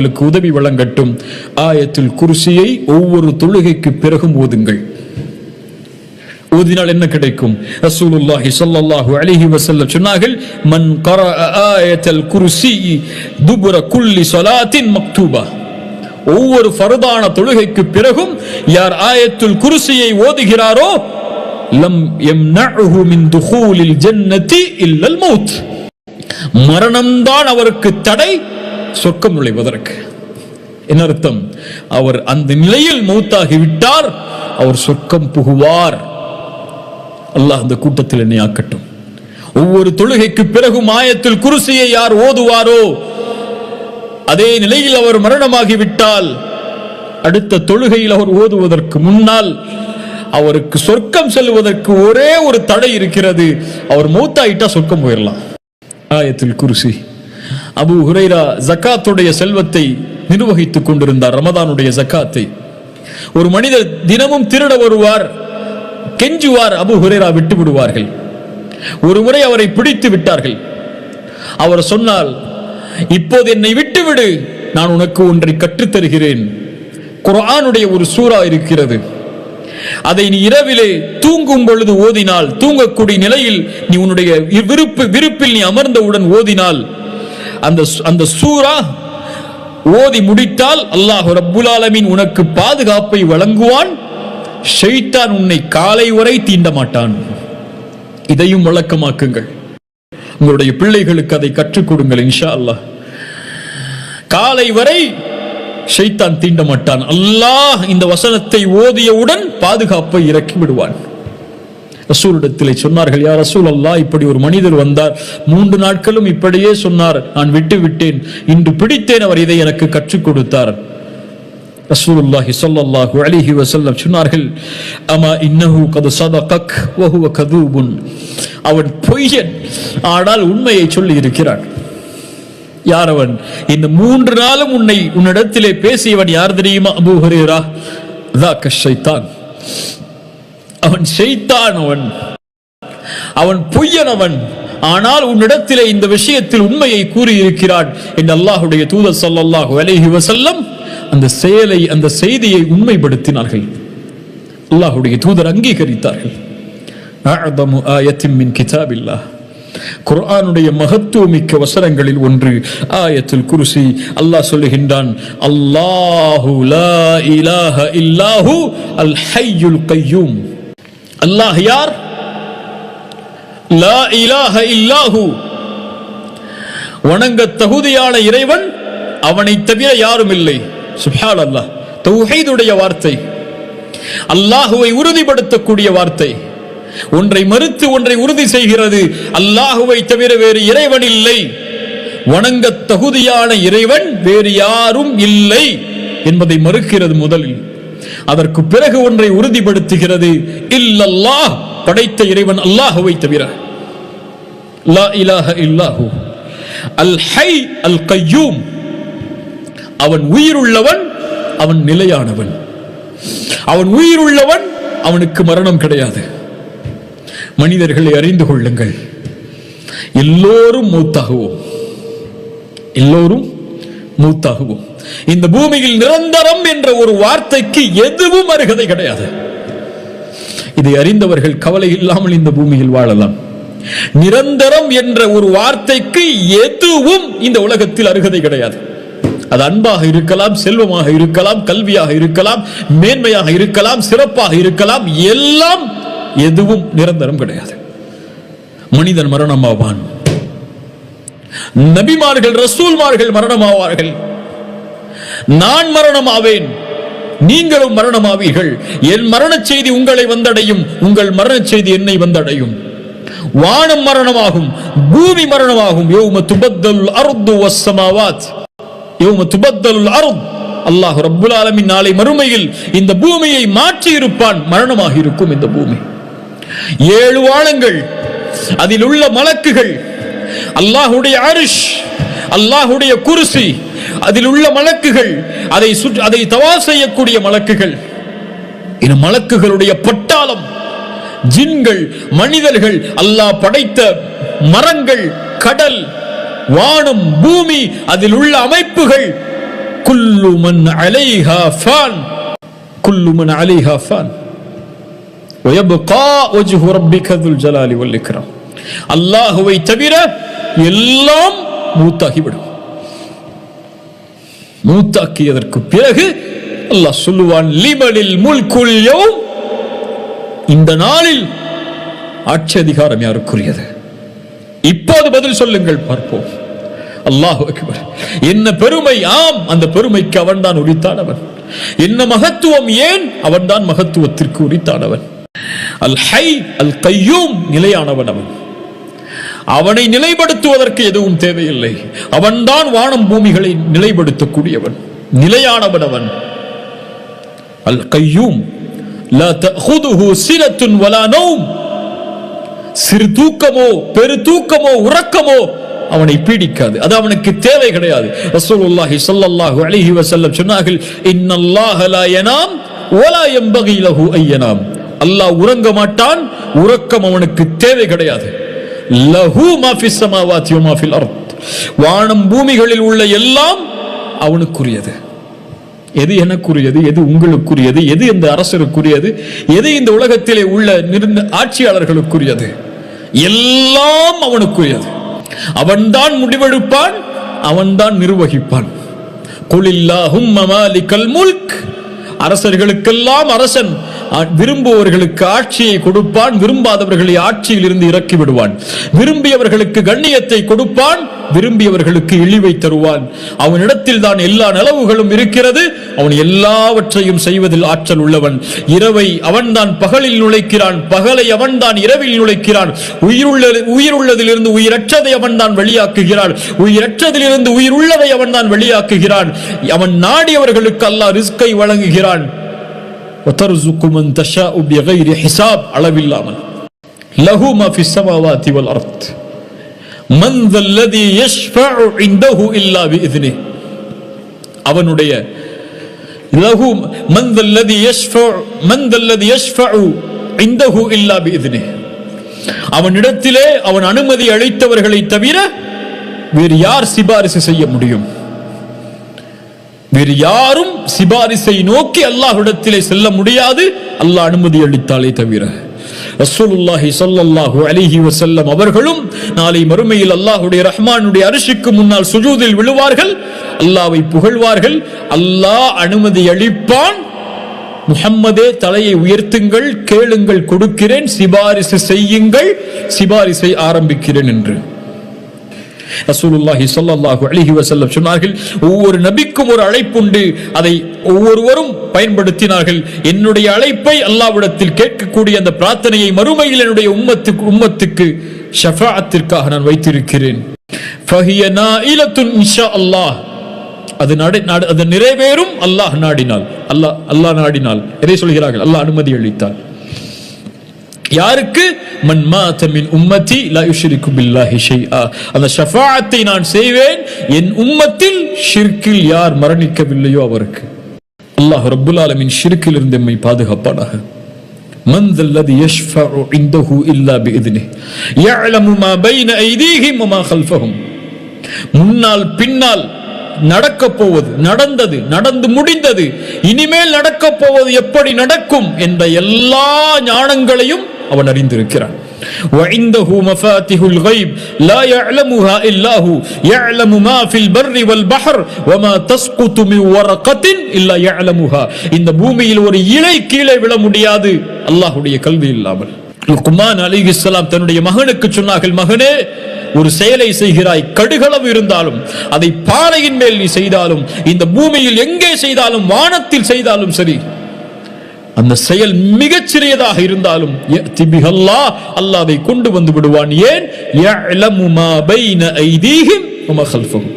உங்களுக்கு உதவி வழங்கட்டும். ஆயத்தில் குருசியை ஒவ்வொரு தொழுகைக்கு பிறகும் ஓதுங்கள். ஓதினால் என்ன கிடைக்கும்? ரசூலுல்லாஹி ஸல்லல்லாஹு அலைஹி வஸல்லம் சொன்னார்கள் மன் கரா ஆயத்தல் குர்சி துபுர குல்லி ஸலாத்தின் மக்தூபா. ஒவ்வொரு ஃபர்தான தொழுகைக்கு பிறகும் யார் ஆயத்துல் குர்சியை ஓதுகிறாரோ லம் யம்னஹு மின் துஹூலில் ஜன்னதி இல்லல் மௌத் மரணம்தான் அவருக்கு தடை சொர்க்கம் நுழைவதற்கு. என்ன அர்த்தம்? அவர் அந்த நிலையில் மௌத்தாகி விட்டார் அவர் சொர்க்கம் புகுவார். அல்லாஹ் அந்த கூட்டத்தில் என்னை ஆக்கட்டும். ஒவ்வொரு தொழுகைக்கு பிறகும் ஆயத்தில் குருசியை யார் ஓதுவாரோ அதே நிலையில் அவர் மரணமாகிவிட்டால் அடுத்த தொழுகையில் அவர் ஓதுவதற்கு முன்னால் அவருக்கு சொர்க்கம் செல்வதற்கு ஒரே ஒரு தடை இருக்கிறது அவர் மூத்தாயிட்டா சொர்க்கம் போயிடலாம் ஆயத்தில் குருசி. அபு ஹுரைரா ஜக்காத்துடைய செல்வத்தை நிர்வகித்துக் கொண்டிருந்தார் ரமதானுடைய ஜக்காத்தை. ஒரு மனிதர் தினமும் திருட வருவார் கெஞ்சுவார் அபு ஹுரைரா விட்டு விடுவார்கள். ஒரு முறை அவரை பிடித்து விட்டார்கள். அவர் சொன்னால் இப்போது என்னை விட்டுவிடு நான் உனக்கு ஒன்றை கற்றுத் தருகிறேன் ஒரு சூறா இருக்கிறது. அதை நீ இரவிலே தூங்கும் பொழுது ஓதினால் தூங்கக்கூடிய நிலையில் நீ உன்னுடைய விருப்பு விருப்பில் நீ அமர்ந்தவுடன் ஓதினால் அந்த அந்த சூரா ஓதி முடித்தால் அல்லாஹ் ரப்புல் ஆலமின் உனக்கு பாதுகாப்பை வழங்குவான். ஷெய்தான் உன்னை காலை வரை தீண்ட மாட்டான். இதையும் வழக்கமாக்குங்கள். உங்களுடைய பிள்ளைகளுக்கு அதை கற்றுக் கொடுங்கள் இன்ஷா அல்லாஹ். காலை வரை ஷைத்தான் தீண்ட மாட்டான். அல்லாஹ் இந்த வசனத்தை ஓதியவுடன் பாதுகாப்பை இறக்கி விடுவான். ரசூலிடத்திலே சொன்னார்கள் யார் ரசூல் அல்லாஹ் இப்படி ஒரு மனிதர் வந்தார். மூன்று நாட்களும் இப்படியே சொன்னார். நான் விட்டு விட்டேன் இன்று பிடித்தேன் அவர் இதை எனக்கு கற்றுக் கொடுத்தார். ரசூலுல்லாஹி சொல்லல்லாஹு அலிஹி வசல்லம் சொன்னார்கள் அமா இன்னஹு கது சதகக் வஹுவ கதூபுன். அவன் பொய்யன். ஆனால் உண்மையை சொல்லி இருக்கிறான் யார் அவன் இந்த மூன்று நாளும் உன்னை உன்னிடத்திலே பேசியவன் யார் தெரியுமா? Abu Hurairah. தாக்க ஷைத்தான். அவன் செய்தானவன். அவன் அவன் ஆனால் உன்னிடத்திலே இந்த விஷயத்தில் உண்மையை கூறியிருக்கிறான். என்று அல்லாஹுடைய தூதர் சொல்லல்லாஹு அலேஹி வசல்லம் அந்த செயலை அந்த செய்தியை உண்மைப்படுத்தினார்கள். அல்லாஹுடைய தூதர் அங்கீகரித்தார்கள். அஅதமு ஆயத்தின் கிதாபில்லா கிதாபில்லாஹ். குர்ஆனுடைய மகத்துவமிக்க வசனங்களில் ஒன்று ஆயத்துல் குருசி. அல்லாஹ் சொல்லுகின்றான் அல்லாஹு லா இலாஹ இல்லாஹு அல் ஹய்யுல் கய்யூம் அல்லாஹ் யார்? லா இலாஹ இல்லாஹு. வணங்க தகுதியான இறைவன் அவனை தவிர யாரும் இல்லை. சுப்ஹான் அல்லாஹ் தௌஹீதுடைய வார்த்தை. அல்லாஹுவை உறுதிப்படுத்தக்கூடிய வார்த்தை. ஒன்றை மறுத்து ஒன்றை உறுதி செய்கிறது. அல்லாஹுவை தவிர வேறு இறைவன் இல்லை. வணங்க தகுதியான இறைவன் வேறு யாரும் இல்லை என்பதை மறுக்கிறது முதலில். அதற்கு பிறகு ஒன்றை உறுதிப்படுத்துகிறது. இல்லல்லாஹ் படைத்த இறைவன் அல்லாஹுவை தவிர. லா இலாஹ இல்லாஹு. அல் ஹை அல் கய்யூம் அவன் உயிருள்ளவன் அவன் நிலையானவன். அவன் உயிருள்ளவன் அவனுக்கு மரணம் கிடையாது. மனிதர்களை அறிந்து கொள்ளுங்கள். எல்லோரும் மூத்தாகுவோம். எல்லோரும் மூத்தாகுவோம். இந்த பூமியில் நிரந்தரம் என்ற ஒரு வார்த்தைக்கு எதுவும் அருகதை கிடையாது. இதை அறிந்தவர்கள் கவலை இல்லாமல் இந்த பூமியில் வாழலாம். நிரந்தரம் என்ற ஒரு வார்த்தைக்கு எதுவும் இந்த உலகத்தில் அருகதை கிடையாது. அது அன்பாக இருக்கலாம் செல்வமாக இருக்கலாம் கல்வியாக இருக்கலாம் மேன்மையாக இருக்கலாம் சிறப்பாக இருக்கலாம் எல்லாம் எதுவும் நிரந்தரம் கிடையாது. மனிதன் மரணமாவான். நபிமார்கள் ரசூல்மார்கள் மரணமாவார்கள். நான் மரணமாவேன். நீங்களும் மரணமாவீர்கள். என் மரண செய்தி உங்களை வந்தடையும். உங்கள் மரண செய்தி என்னை வந்தடையும். வானம் மரணமாகும். பூமி மரணமாகும். யோம துபத்தல் அருத்து வசமாவாத் யோம துபத்தல் அருத். அல்லாஹ் ரப்புல் ஆலமின் நாளை மறுமையில் இந்த பூமியை மாற்றி இருப்பான் மரணமாக இருக்கும் இந்த பூமி. ஏழு வானங்கள் அதில் உள்ள மலக்குகள் அல்லாஹுடைய அரிஷ் அல்லாஹுடைய குருசி. அதில் உள்ள மலக்குகள் அதை அதை தவா செய்யக்கூடிய மலக்குகள். இது மலக்குகளுடைய பட்டாளம். ஜின்கள் மனிதர்கள் அல்லாஹ் படைத்த மரங்கள் கடல் வானம் பூமி அதில் உள்ள அமைப்புகள். குல்லுமன் அலைஹா ஃபான். குல்லுமன் அலைஹா ஃபான். அல்லாஹுவை தவிர எல்லாம் மூத்தாகிவிடும். மூத்தாக்கியதற்கு பிறகு அல்லாஹ் சொல்லுவான் லிமலில் முல்குல்யோ இந்த நாளில் ஆட்சி அதிகாரம் யாருக்குரியது? இப்போது பதில் சொல்லுங்கள் பார்ப்போம். அல்லாஹ் என்ன பெருமை? ஆம் அந்த பெருமைக்கு அவன்தான் உரித்தானவன். என்ன மகத்துவம் ஏன்? அவன்தான் மகத்துவத்திற்கு உரித்தானவன். அல் ஹை அல் கையூம் நிலையானவன் அவன். அவனை நிலைப்படுத்துவதற்கு எதுவும் தேவையில்லை. அவன்தான் வானம் பூமிகளை நிலைப்படுத்தக்கூடியவன். நிலையானவன் அவன். அல் கையூம் சிறு தூக்கமோ பெரு தூக்கமோ உறக்கமோ அவனை பீடிக்காது. அது அவனுக்கு தேவை கிடையாது. ரசூலுல்லாஹி ஸல்லல்லாஹு அலைஹி வஸல்லம் சொன்னார்கள் இன்னல்லாஹ லா யனாம் வலா யம்பகி லஹு அய்யனாம் அல்லாஹ் உறங்க மாட்டான் உறக்கம் அவனுக்கு தேவை கிடையாது. லஹு மா ஃபிஸ் ஸமாவாதி அர்த். வானம் பூமிகளில் உள்ள எல்லாம் அவனுக்குரியது. எது எனக்குரியது எது உங்களுக்குரியது எது இந்த அரசருக்குரியது எது இந்த உலகத்திலே உள்ள நிர்ண ஆட்சியாளர்களுக்குரியது. எல்லாம் அவனுக்குரியது. அவன்தான் முடிவெடுப்பான் அவன்தான் நிர்வகிப்பான். குலில்லாஹும் மாலிகல் முல்க். அரசர்களுக்கெல்லாம் அரசன் விரும்புவர்களுக்கு ஆட்சியை கொடுப்பான் விரும்பாதவர்களை ஆட்சியில் இருந்து இறக்கி விடுவான். விரும்பியவர்களுக்கு கண்ணியத்தை கொடுப்பான் விரும்பியவர்களுக்கு இழிவை தருவான். அவனிடத்தில் தான் எல்லா நலவுகளும் இருக்கிறது அவன் எல்லாவற்றையும் செய்வதில் ஆற்றல் உள்ளவன். இரவை அவன்தான் பகலில் நுழைக்கிறான் பகலை அவன்தான் இரவில் நுழைக்கிறான். உயிருள்ள உயிருள்ளதிலிருந்து உயிரற்றதை அவன்தான் வெளியாக்குகிறான். உயிரற்றதிலிருந்து உயிருள்ளதை அவன்தான் வெளியாக்குகிறான். அவன் நாடியவர்களுக்கு அல்லாஹ் ரிஸ்கை வழங்குகிறான். ஒத்தருசுக்கு மன் தஷா உபி கைரி ஹிசாப் அளவில்லாமல் லஹு மாஃபி சமாவாதி வல் அர்த் மன் தல்லதி யஷ்ஃபஉ இந்தஹு இல்லா பிஇذனி அவனுடைய லஹு மன் தல்லதி யஷ்ஃபஉ மன் தல்லதி யஷ்ஃபஉ இந்தஹு இல்லா பிஇذனி அவனிடத்திலே அவன் அனுமதி அளித்தவர்களை தவிர வேறு யார் சிபாரிசு செய்ய முடியும்? வேறு யாரும் சிபாரிசை நோக்கி அல்லாஹ்விடத்திலே செல்ல முடியாது. அல்லாஹ் அனுமதி அளித்தாலே தவிர. ரசூலுல்லாஹி ஸல்லல்லாஹு அலைஹி வஸல்லம் அவர்களும் நாளை மறுமையில் அல்லாஹுடைய ரஹ்மானுடைய அரிசிக்கு முன்னால் சுஜூதில் விழுவார்கள். அல்லாவை புகழ்வார்கள். அல்லாஹ் அனுமதி அளிப்பான். முகம்மதே தலையை உயர்த்துங்கள் கேளுங்கள் கொடுக்கிறேன் சிபாரிசு செய்யுங்கள் சிபாரிசை ஆரம்பிக்கிறேன் என்று. ரசூலுல்லாஹி ஸல்லல்லாஹு அலைஹி வஸல்லம் சொன்னார்கள் ஒவ்வொரு நபிக்கும் ஒரு அழைப்புண்டு. அதை ஒவ்வொருவரும் பயன்படுத்தினார்கள். என்னுடைய அழைப்பை அல்லாஹ்விடத்தில் கேட்கக்கூடிய அந்த பிரார்த்தனையை மறுமையில் என்னுடைய உம்மத்துக்கு உம்மத்துக்கு ஷஃபாஅத்திற்காக நான் வைத்திருக்கிறேன். ஃபஹிய இன்ஷா அல்லாஹ் அது நட நட- அது நிறைவேறும். அல்லாஹ் நாடினால். அல்லாஹ் அல்லாஹ் நாடினால். எதை சொல்கிறார்கள்? அல்லாஹ் அனுமதி அளித்தார். யாருக்கு மன் மாத மின் உம்மத்தி லா யுஷ்ரிகு பில்லாஹி ஷைஆ அந்த ஷஃபாஅத்தை நான் செய்வேன் என் உம்மத்தில் ஷிர்கில் யார் மரணிக்கவில்லையோ அவருக்கு அல்லாஹ் ரப்புல் ஆலமீன் ஷிர்கில் இருந்து எம்மை பாதுகாப்பானாக من ذا الذي يشفع عنده إلا بإذنه يعلم ما بين أيديهم وما خلفهم முன்னால் பின்னால் நடக்கப் போவது நடந்தது நடந்து முடிந்தது இனிமேல் நடக்கப் போவது எப்படி நடக்கும் என்ற எல்லா ஞானங்களையும் அவன் அறிந்திருக்கிறான் وعنده مفاتح الغيب لا يعلمها إلا هو يعلم ما في البر والبحر وما تسقط من ورقة إلا يعلمها இந்த பூமியில் ஒரு இலை கீழே விழ முடியாது அல்லாஹ்வுடைய கல்வி இல்லாமல் லுக்மான் அலிஹிஸ்ஸலாம் தன்னுடைய மகனுக்கு சொன்னார்கள் மகனே ஒரு செயலை செய்கிறாய் கடுகளவு இருந்தாலும் அதை பாறையின் மேல் நீ செய்தாலும் இந்த பூமியில் எங்கே செய்தாலும் வானத்தில் செய்தாலும் சரி அந்த செயல் மிகச் சிறியதாக இருந்தாலும் யஅதி பிஹல்லாஹ் அல்லாஹ் அதை கொண்டு வந்து விடுவான் ஏன் யஅலமு மா பைன ஐதீஹிம் வ மா கல்ஃபஹும்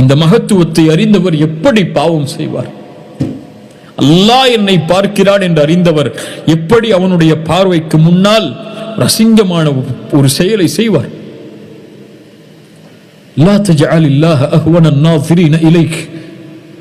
இந்த மகத்துவத்தை அறிந்தவர் எப்படி பாவம் செய்வார் அல்லாஹ் என்னை பார்க்கிறான் என்று அறிந்தவர் எப்படி அவனுடைய பார்வைக்கு முன்னால் ரசிங்கமான ஒரு செயலை செய்வார் லா தஜஅல் இல்லாஹ அஹ்வன الناظرين இலைக்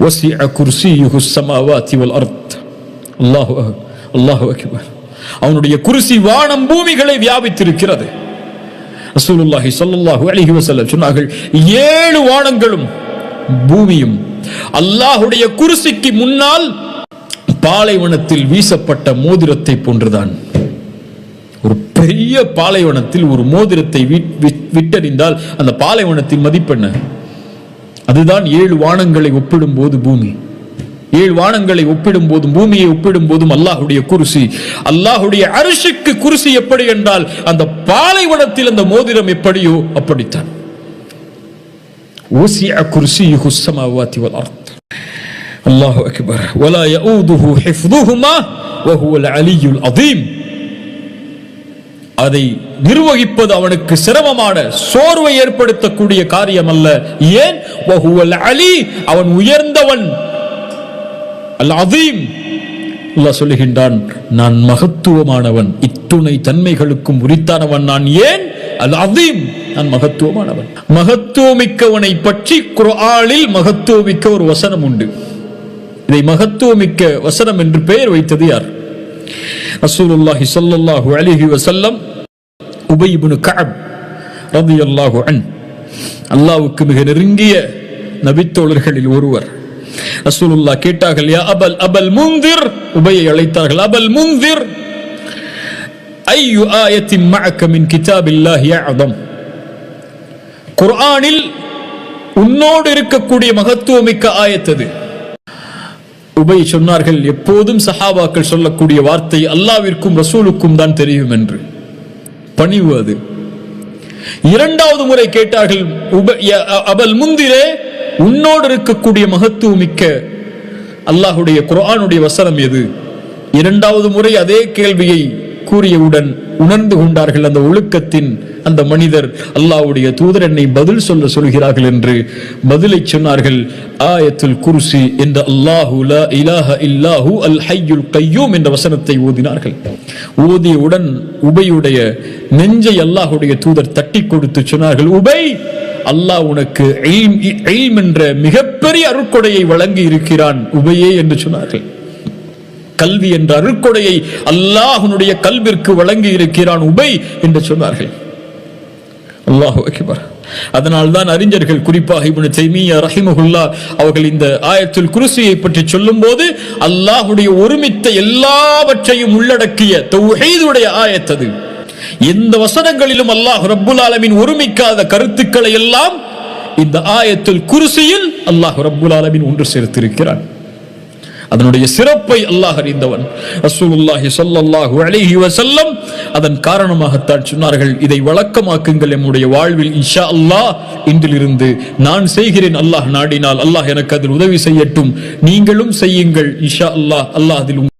وسع كرسيه السماوات والارض الله الله اكبر அவனுடைய குருசி வானம் பூமிகளை வியாபித்திருக்கிறது ரசூலுல்லாஹி ஸல்லல்லாஹு அலைஹி வஸல்லம் சொன்னார்கள் ஏழு வானங்களும் பூமியும் அல்லாஹ்வுடைய குருசிக்கு முன்னால் பாலைவனத்தில் வீசப்பட்ட மோதிரத்தை போன்றுதான் ஒரு பெரிய பாலைவனத்தில் ஒரு மோதிரத்தை விட்- விட்- விட்டறிந்தால் அந்த பாலைவனத்தின் மதிப்பென்ன அதுதான் ஏழு வானங்களை ஒப்பிடும் போது பூமி. ஏழு வானங்களை ஒப்பிடும் போதும் பூமியை ஒப்பிடும் போதும் அல்லாஹுடைய குருசி. அல்லாஹுடைய அரிசிக்கு குருசி எப்படி என்றால் அந்த பாலைவனத்தில் அந்த மோதிரம் எப்படியோ அப்படித்தான். ஓசியா குருசி ஹுஸ்ஸமாவாத்தி வளர்த்த அல்லாஹு அலியுல் அதீம். அதை நிர்வகிப்பது அவனுக்கு சிரமமான சோர்வை ஏற்படுத்தக்கூடிய காரியம் அல்ல ஏன் அலி அவன் உயர்ந்தவன். அல் அதீம் அல்லாஹ் சொல்லுகின்றான் நான் மகத்துவமானவன் இத்துணை தன்மைகளுக்கும் உரித்தானவன் நான் ஏன்? அல் அதீம் நான் மகத்துவமானவன். மகத்துவமிக்கவனை பற்றி குராலில் மகத்துவமிக்க ஒரு வசனம் உண்டு. இதை மகத்துவமிக்க வசனம் என்று பெயர் வைத்தது யார்? ரசூலுல்லாஹி ஸல்லல்லாஹு அலைஹி வஸல்லம் உபை கஅப் ரதி அல்லாஹு அன். அல்லாவுக்கு மிக நெருங்கிய நபித்தோழர்களில் ஒருவர். ரசூலுல்லா கேட்டார்கள் யா அபல் அபல் முந்திர் உபையை அழைத்தார்கள் அபல் முந்திர் ஐயு ஆயத்தின் மகக்கமின் கிதாபில்லாஹி அதம் குர்ஆனில் உன்னோடு இருக்கக்கூடிய மகத்துவமிக்க ஆயத்தது உபை சொன்னார்கள் எப்போதும் சஹாபாக்கள் சொல்லக்கூடிய வார்த்தை அல்லாவிற்கும் ரசூலுக்கும் தான் தெரியும் என்று. பணிவு அது. இரண்டாவது முறை கேட்டார்கள் அவள் முந்திரே உன்னோடு இருக்கக்கூடிய மகத்துவமிக்க அல்லாஹுடைய குரானுடைய வசனம் எது? இரண்டாவது முறை அதே கேள்வியை கூறியவுடன் உணர்ந்து கொண்டார்கள் அந்த ஒழுக்கத்தின் அந்த மனிதர் அல்லாவுடைய தூதர் என்னை பதில் சொல்ல சொல்கிறார்கள் என்று பதிலை சொன்னார்கள். ஆயத்துல் குருசி என்ற அல்லாஹு இலாஹ இல்லாஹு அல் ஹய்யுல் கையூம் என்ற வசனத்தை ஓதினார்கள். ஓதியவுடன் உபையுடைய நெஞ்சை அல்லாஹுடைய தூதர் தட்டி கொடுத்து சொன்னார்கள் உபை அல்லாஹ் உனக்கு இல்ம் என்ற மிகப்பெரிய அருட்கொடையை வழங்கி இருக்கிறான். உபையே என்று சொன்னார்கள். கல்வி என்ற அருட்கொடையை அல்லாஹனுடைய கல்விற்கு வழங்கி இருக்கிறான் உபை என்று சொன்னார்கள். அல்லாஹு அக்பர். அதனால் தான் அறிஞர்கள் குறிப்பாக இப்னு தைமியா அவர்கள் இந்த ஆயத்துல் குருசியை பற்றி சொல்லும்போது அல்லாஹுடைய ஒருமித்த எல்லாவற்றையும் உள்ளடக்கிய தௌஹீதுடைய ஆயத்தது எந்த வசனங்களிலும் அல்லாஹ் ரப்புல் ஆலமின் ஒருமிக்காத கருத்துக்களை எல்லாம் இந்த ஆயத்துல் குருசியில் அல்லாஹ் ரப்புல் ஆலமின் ஒன்று சேர்த்திருக்கிறான். அதனுடைய சிறப்பை அல்லாஹ் அறிந்தவன். ரசூலுல்லாஹி ஸல்லல்லாஹு அலைஹி வஸல்லம் அதன் காரணமாகத்தான் சொன்னார்கள் இதை வழக்கமாக்குங்கள் நம்முடைய வாழ்வில் இன்ஷா அல்லாஹ். இன்றிலிருந்து நான் செய்கிறேன் அல்லாஹ் நாடினால். அல்லாஹ் எனக்கு அதில் உதவி செய்யட்டும். நீங்களும் செய்யுங்கள் இன்ஷா அல்லாஹ். அல்லாஹ் அதில்